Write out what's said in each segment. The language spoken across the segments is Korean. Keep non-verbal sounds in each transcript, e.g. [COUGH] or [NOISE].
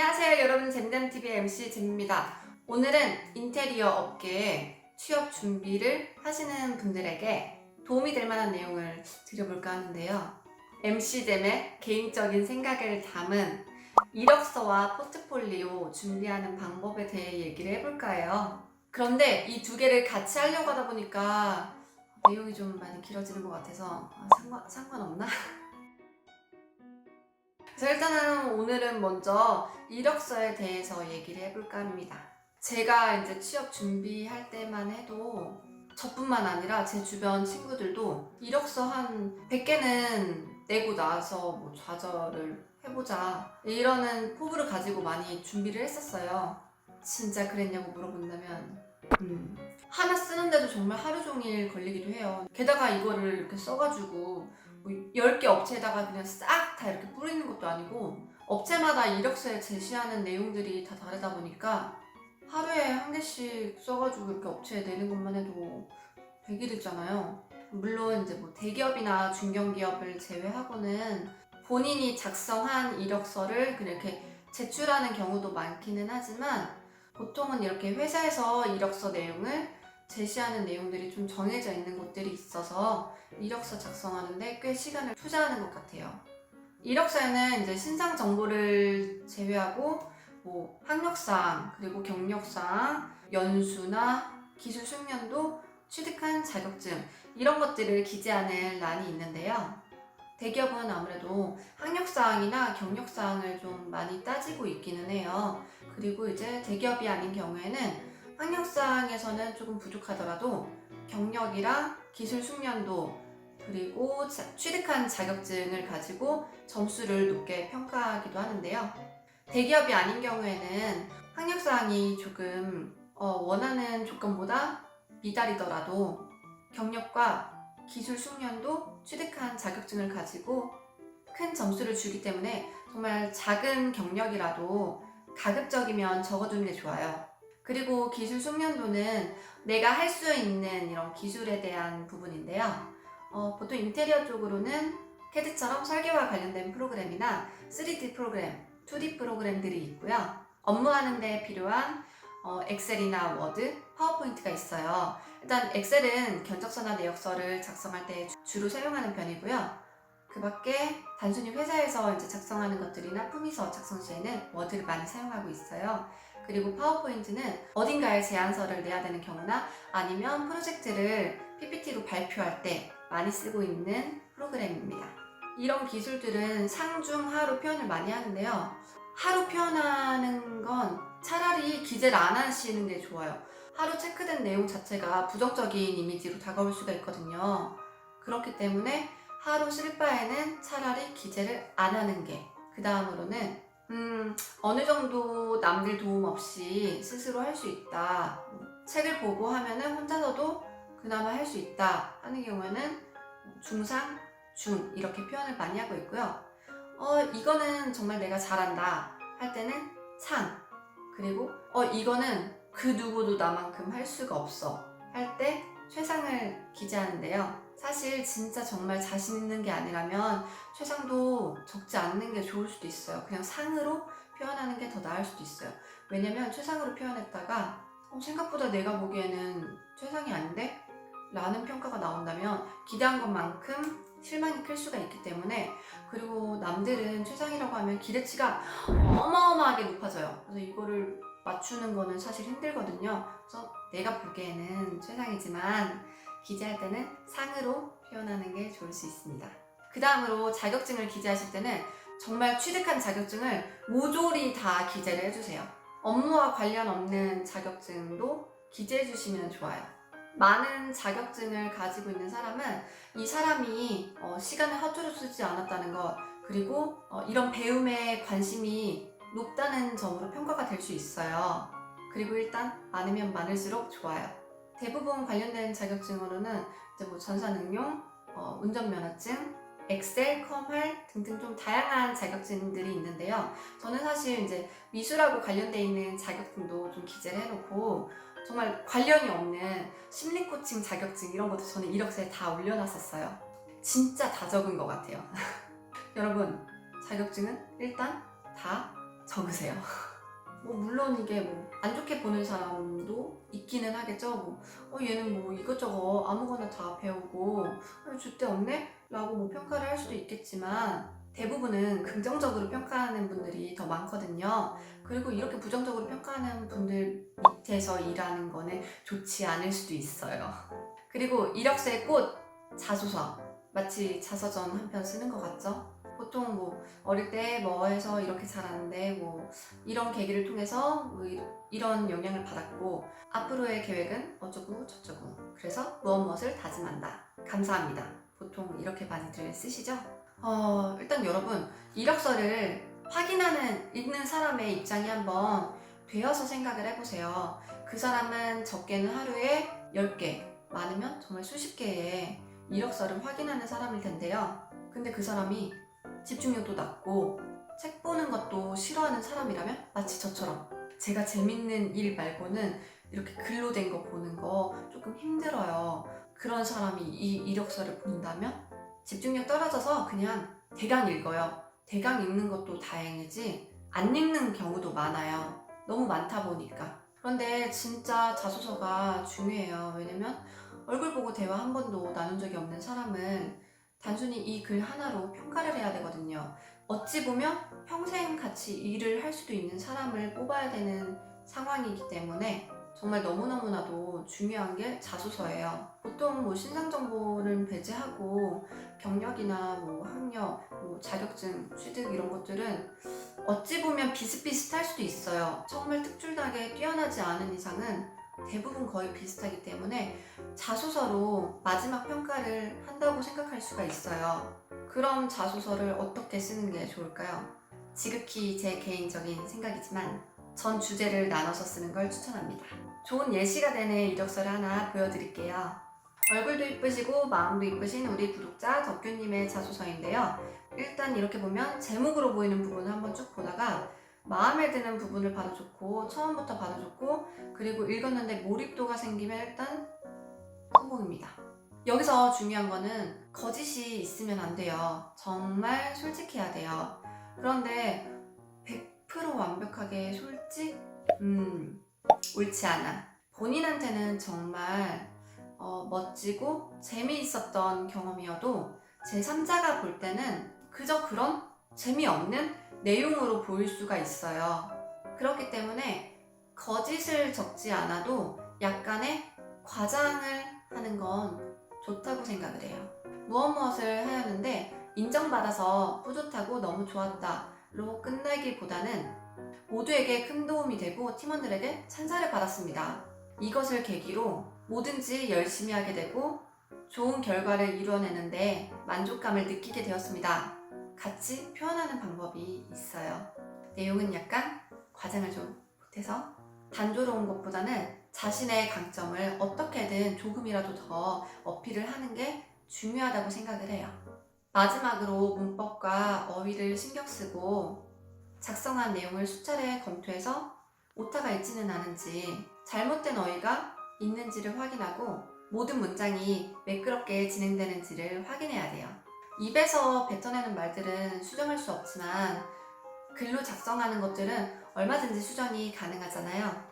안녕하세요 여러분. 젠담TV MC 젠입니다. 오늘은 인테리어 업계에 취업 준비를 하시는 분들에게 도움이 될 만한 내용을 드려볼까 하는데요. MC 잼의 개인적인 생각을 담은 이력서와 포트폴리오 준비하는 방법에 대해 얘기를 해볼까 해요? 그런데 이 두 개를 같이 하려고 하다 보니까 내용이 좀 많이 길어지는 것 같아서 아, 상관, 상관없나? [LAUGHS] 자, 일단은 오늘은 먼저 이력서에 대해서 얘기를 해볼까 합니다. 제가 이제 취업 준비할 때만 해도 저뿐만 아니라 제 주변 친구들도 이력서 한 100개는 내고 나서 뭐 좌절을 해보자 이러는 포부를 가지고 많이 준비를 했었어요. 진짜 그랬냐고 물어본다면 음, 하나 쓰는데도 정말 하루 종일 걸리기도 해요. 게다가 이거를 이렇게 써가지고 뭐 10개 업체에다가 그냥 싹 다 이렇게 뿌리는 것도 아니고 업체마다 이력서에 제시하는 내용들이 다 다르다 보니까 하루에 한 개씩 써가지고 이렇게 업체에 내는 것만 해도 100일이잖아요. 물론 이제 뭐 대기업이나 중견기업을 제외하고는 본인이 작성한 이력서를 그냥 이렇게 제출하는 경우도 많기는 하지만 보통은 이렇게 회사에서 이력서 내용을 제시하는 내용들이 좀 정해져 있는 곳들이 있어서 이력서 작성하는데 꽤 시간을 투자하는 것 같아요. 이력서에는 이제 신상 정보를 제외하고 뭐 학력상 그리고 경력상 연수나 기술 숙련도 취득한 자격증 이런 것들을 기재하는 란이 있는데요. 대기업은 아무래도 학력사항이나 경력사항을 좀 많이 따지고 있기는 해요. 그리고 이제 대기업이 아닌 경우에는 학력사항에서는 조금 부족하더라도 경력이랑 기술 숙련도 그리고 자- 취득한 자격증을 가지고 점수를 높게 평가하기도 하는데요. 대기업이 아닌 경우에는 학력사항이 조금 어, 원하는 조건보다 미달이더라도 경력과 기술 숙련도 취득한 자격증을 가지고 큰 점수를 주기 때문에 정말 작은 경력이라도 가급적이면 적어두는 게 좋아요. 그리고 기술 숙련도는 내가 할 수 있는 이런 기술에 대한 부분인데요. 어, 보통 인테리어 쪽으로는 캐드처럼 설계와 관련된 프로그램이나 3D 프로그램, 2D 프로그램들이 있고요. 업무하는 데 필요한 어, 엑셀이나 워드, 파워포인트가 있어요. 일단 엑셀은 견적서나 내역서를 작성할 때 주- 주로 사용하는 편이고요. 그 밖에 단순히 회사에서 이제 작성하는 것들이나 품위서 작성 시에는 워드를 많이 사용하고 있어요. 그리고 파워포인트는 어딘가에 제안서를 내야 되는 경우나 아니면 프로젝트를 PPT로 발표할 때 많이 쓰고 있는 프로그램입니다. 이런 기술들은 상중 하로 표현을 많이 하는데요. 하루 표현하는 건 차라리 기재를 안 하시는 게 좋아요. 하루 체크된 내용 자체가 부정적인 이미지로 다가올 수가 있거든요. 그렇기 때문에 하루 쓸 바에는 차라리 기재를 안 하는 게. 그 다음으로는, 음, 어느 정도 남들 도움 없이 스스로 할 수 있다. 책을 보고 하면은 혼자서도 그나마 할 수 있다 하는 경우에는 중상, 중 이렇게 표현을 많이 하고 있고요. 어, 이거는 정말 내가 잘한다 할 때는 상. 그리고 어, 이거는 그 누구도 나만큼 할 수가 없어 할 때 최상을 기재하는데요. 사실 진짜 정말 자신 있는 게 아니라면 최상도 적지 않는 게 좋을 수도 있어요. 그냥 상으로 표현하는 게 더 나을 수도 있어요. 왜냐면 최상으로 표현했다가 어, 생각보다 내가 보기에는 최상이 아닌데? 라는 평가가 나온다면 기대한 것만큼 실망이 클 수가 있기 때문에 그리고 남들은 최상이라고 하면 기대치가 [GASPS] 어마어마하게 높아져요. 그래서 이거를 맞추는 거는 사실 힘들거든요. 그래서 내가 보기에는 최상이지만 기재할 때는 상으로 표현하는 게 좋을 수 있습니다. 그 다음으로 자격증을 기재하실 때는 정말 취득한 자격증을 모조리 다 기재를 해주세요. 업무와 관련 없는 자격증도 기재해 주시면 좋아요. 많은 자격증을 가지고 있는 사람은 이 사람이 어, 시간을 허투루 쓰지 않았다는 것, 그리고 어, 이런 배움에 관심이 높다는 점으로 평가가 될 수 있어요. 그리고 일단 많으면 많을수록 좋아요. 대부분 관련된 자격증으로는 이제 뭐 전산응용, 어, 운전면허증, 엑셀, 컴활 등등 좀 다양한 자격증들이 있는데요. 저는 사실 이제 미술하고 관련돼 있는 자격증도 좀 기재를 해놓고 정말 관련이 없는 심리 코칭 자격증 이런 것도 저는 이력서에 다 올려놨었어요. 진짜 다 적은 것 같아요. [LAUGHS] 여러분, 자격증은 일단 다 적으세요. [LAUGHS] 뭐 물론 이게 뭐 안 좋게 보는 사람도 있기는 하겠죠. 뭐 어, 얘는 뭐 이것저것 아무거나 다 배우고 어, 줏대 없네? 라고 뭐 평가를 할 수도 있겠지만 대부분은 긍정적으로 평가하는 분들이 더 많거든요. 그리고 이렇게 부정적으로 평가하는 분들 밑에서 일하는 거는 좋지 않을 수도 있어요. 그리고 이력서의 꽃 자소서 마치 자서전 한 편 쓰는 것 같죠? 보통 뭐 어릴 때 뭐 해서 이렇게 잘하는데 뭐 이런 계기를 통해서 뭐 이- 이런 영향을 받았고 앞으로의 계획은 어쩌고 저쩌고. 그래서 무엇 무엇을 다짐한다. 감사합니다. 보통 이렇게 많이들 쓰시죠? 어 일단 여러분 이력서를 확인하는 읽는 사람의 입장이 한번 되어서 생각을 해보세요. 그 사람은 적게는 하루에 10개 많으면 정말 수십 개의 이력서를 확인하는 사람일 텐데요. 근데 그 사람이 집중력도 낮고 책 보는 것도 싫어하는 사람이라면 마치 저처럼 제가 재밌는 일 말고는 이렇게 글로 된 거 보는 거 조금 힘들어요. 그런 사람이 이 이력서를 본다면 집중력 떨어져서 그냥 대강 읽어요. 대강 읽는 것도 다행이지 안 읽는 경우도 많아요. 너무 많다 보니까. 그런데 진짜 자소서가 중요해요. 왜냐면 얼굴 보고 대화 한 번도 나눈 적이 없는 사람을 단순히 이 글 하나로 평가를 해야 되거든요. 어찌 보면 평생 같이 일을 할 수도 있는 사람을 뽑아야 되는 상황이기 때문에 정말 너무너무나도 중요한 게 자소서예요. 보통 뭐 신상 정보를 배제하고 경력이나 뭐 학력, 뭐 자격증, 취득 이런 것들은 어찌 보면 비슷비슷할 수도 있어요. 정말 특출나게 뛰어나지 않은 이상은 대부분 거의 비슷하기 때문에 자소서로 마지막 평가를 한다고 생각할 수가 있어요. 그럼 자소서를 어떻게 쓰는 게 좋을까요? 지극히 제 개인적인 생각이지만 전 주제를 나눠서 쓰는 걸 추천합니다. 좋은 예시가 되는 이력서를 하나 보여드릴게요. 얼굴도 이쁘시고 마음도 이쁘신 우리 구독자 덕규님의 자소서인데요. 일단 이렇게 보면 제목으로 보이는 부분을 한번 쭉 보다가 마음에 드는 부분을 봐도 좋고 처음부터 봐도 좋고 그리고 읽었는데 몰입도가 생기면 일단 성공입니다. 여기서 중요한 거는 거짓이 있으면 안 돼요. 정말 솔직해야 돼요. 그런데 100% 완벽하게 솔직? 음, 옳지 않아. 본인한테는 정말 어, 멋지고 재미있었던 경험이어도 제3자가 볼 때는 그저 그런 재미없는 내용으로 보일 수가 있어요. 그렇기 때문에 거짓을 적지 않아도 약간의 과장을 하는 건 좋다고 생각을 해요. 무엇 무엇을 하였는데 인정받아서 뿌듯하고 너무 좋았다로 끝내기보다는 모두에게 큰 도움이 되고 팀원들에게 찬사를 받았습니다. 이것을 계기로 뭐든지 열심히 하게 되고 좋은 결과를 이루어내는데 만족감을 느끼게 되었습니다. 같이 표현하는 방법이 있어요. 내용은 약간 과장을 좀 못해서 단조로운 것보다는 자신의 강점을 어떻게든 조금이라도 더 어필을 하는 게 중요하다고 생각을 해요. 마지막으로 문법과 어휘를 신경 쓰고 작성한 내용을 수차례 검토해서 오타가 있지는 않은지 잘못된 어휘가 있는지를 확인하고 모든 문장이 매끄럽게 진행되는지를 확인해야 돼요. 입에서 뱉어내는 말들은 수정할 수 없지만 글로 작성하는 것들은 얼마든지 수정이 가능하잖아요.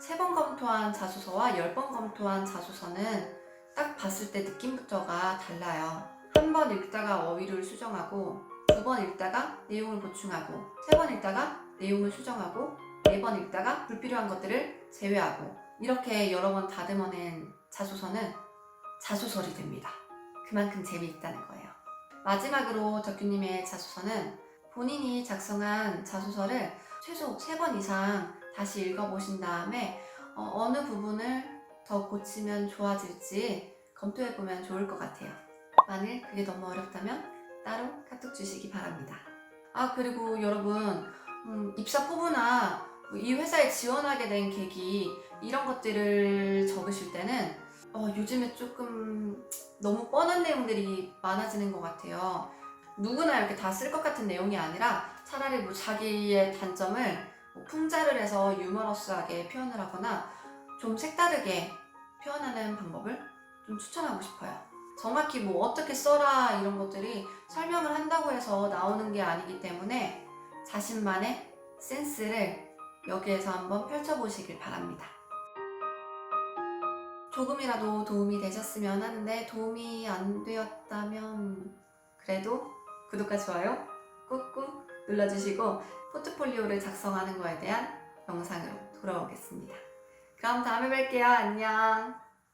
세 번 검토한 자소서와 열 번 검토한 자소서는 딱 봤을 때 느낌부터가 달라요. 한 번 읽다가 어휘를 수정하고 두 번 읽다가 내용을 보충하고 세 번 읽다가 내용을 수정하고 네 번 읽다가 불필요한 것들을 제외하고 이렇게 여러 번 다듬어낸 자소서는 자소설이 됩니다. 그만큼 재미있다는 거예요. 마지막으로 덕규님의 자소서는 본인이 작성한 자소서를 최소 세번 이상 다시 읽어보신 다음에 어, 느 부분을 더 고치면 좋아질지 검토해보면 좋을 것 같아요. 만일 그게 너무 어렵다면 따로 카톡 주시기 바랍니다. 아, 그리고 여러분, 음, 입사 포부나 이 회사에 지원하게 된 계기, 이런 것들을 적으실 때는 어, 요즘에 조금 너무 뻔한 내용들이 많아지는 것 같아요. 누구나 이렇게 다 쓸 것 같은 내용이 아니라 차라리 뭐 자기의 단점을 뭐 풍자를 해서 유머러스하게 표현을 하거나 좀 색다르게 표현하는 방법을 좀 추천하고 싶어요. 정확히 뭐 어떻게 써라 이런 것들이 설명을 한다고 해서 나오는 게 아니기 때문에 자신만의 센스를 여기에서 한번 펼쳐보시길 바랍니다. 조금이라도 도움이 되셨으면 하는데 도움이 안 되었다면 그래도 구독과 좋아요 꾹꾹 눌러주시고 포트폴리오를 작성하는 거에 대한 영상으로 돌아오겠습니다. 그럼 다음에 뵐게요. 안녕.